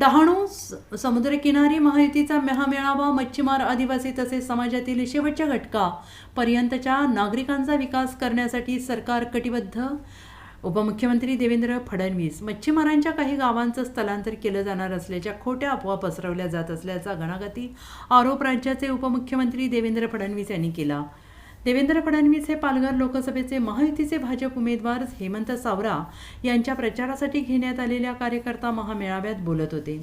डहाणू समुद्रकिनारी महायुतीचा महामेळावा मच्छीमार आदिवासी तसेच समाजातील शेवटच्या घटकापर्यंतच्या नागरिकांचा विकास करण्यासाठी सरकार कटिबद्ध. उपमुख्यमंत्री देवेंद्र फडणवीस मच्छीमारांच्या काही गावांचं स्थलांतर केलं जाणार असल्याच्या खोट्या अफवा पसरवल्या जात असल्याचा घणाघाती आरोप राज्याचे उपमुख्यमंत्री देवेंद्र फडणवीस यांनी केला. देवेंद्र फडणवीस हे पालघर लोकसभेचे महायुतीचे भाजप उमेदवार हेमंत सावरा यांच्या प्रचारासाठी घेण्यात आलेल्या कार्यकर्ता महामेळाव्यात बोलत होते.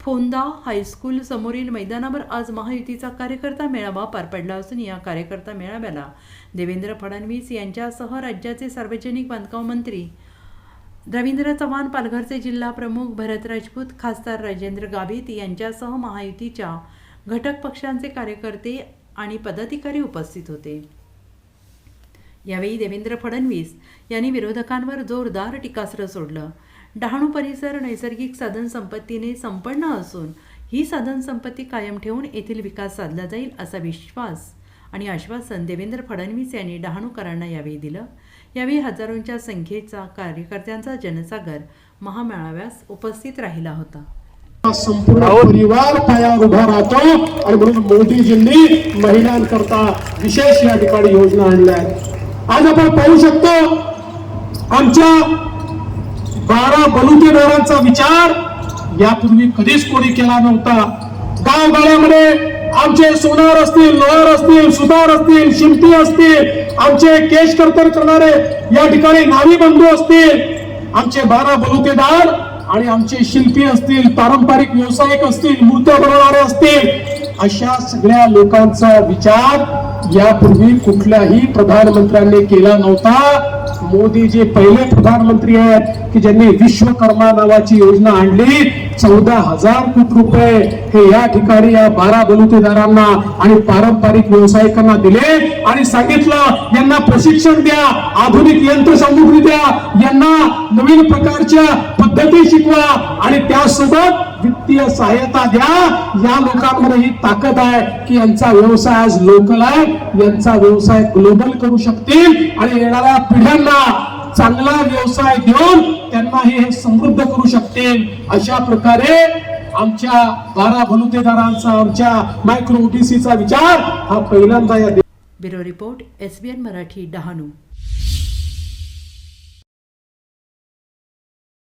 फोंदा हायस्कूल समोरील मैदानावर आज महायुतीचा कार्यकर्ता मेळावा पार पडला असून या कार्यकर्ता मेळाव्याला देवेंद्र फडणवीस यांच्यासह राज्याचे सार्वजनिक बांधकाम मंत्री रवींद्र चव्हाण पालघरचे जिल्हा प्रमुख भरत राजपूत खासदार राजेंद्र गावित यांच्यासह महायुतीच्या घटक पक्षांचे कार्यकर्ते आणि पदाधिकारी उपस्थित होते. यावेळी देवेंद्र फडणवीस यांनी विरोधकांवर जोरदार टीकास्त्र सोडलं. डहाणू परिसर नैसर्गिक साधनसंपत्तीने संपन्न असून ही साधनसंपत्ती कायम ठेवून येथील विकास साधला जाईल असा विश्वास आणि आश्वासन देवेंद्र फडणवीस यांनी डहाणूकरांना यावेळी दिलं. यावेळी हजारोंच्या संख्येचा कार्यकर्त्यांचा जनसागर महामेळाव्यास उपस्थित राहिला होता. संपूर्ण परिवार पायावर उभा राहतो. आणि म्हणून मोदीजींनी महिलांकरता विशेष या ठिकाणी योजना आणल्या आहेत. आज आपण पाहू शकतो आमच्या बारा बलुतेदारांचा विचार यापूर्वी कधीच कोणी केला नव्हता. गावगाड्यामध्ये आमचे सोनार असतील लोहार असतील सुतार असतील शिंपी असतील आमचे केश कर्तन करणारे या ठिकाणी नावी बंधू असतील. आमचे बारा बलुतेदार आणि आमचे शिल्पी असतील पारंपरिक व्यावसायिक असतील मूर्त्या बनवणारे असतील अशा सगळ्या लोकांचा विचार यापूर्वी कुठल्याही प्रधानमंत्र्यांनी केला नव्हता. मोदी जे पहिले प्रधानमंत्री आहेत की ज्यांनी विश्वकर्मा नावाची योजना आणली? चौदा हजार कोटी रुपये हे या ठिकाणी या बारा बलुतेदारांना आणि पारंपरिक व्यावसायिकांना दिले आणि सांगितलं यांना प्रशिक्षण द्या आधुनिक यंत्रसामुग्री द्या यांना नवीन प्रकारच्या पद्धती शिकवा आणि त्यासोबत वित्तीय सहायता द्या. या लोकांमध्ये ही ताकद आहे की यांचा व्यवसाय आज लोकल आहे. यांचा व्यवसाय ग्लोबल करू शकतील. आणि येणाऱ्या पिढ्यांना चांगला व्यवसाय देऊन त्यांनाही हे समृद्ध करू शकतील. अशा प्रकारे आमच्या बारा भलुतेदारांचा आमच्या मायक्रो ओबीसीचा विचार हा पहिल्यांदा या bureau report S B N Marathi Dahanu.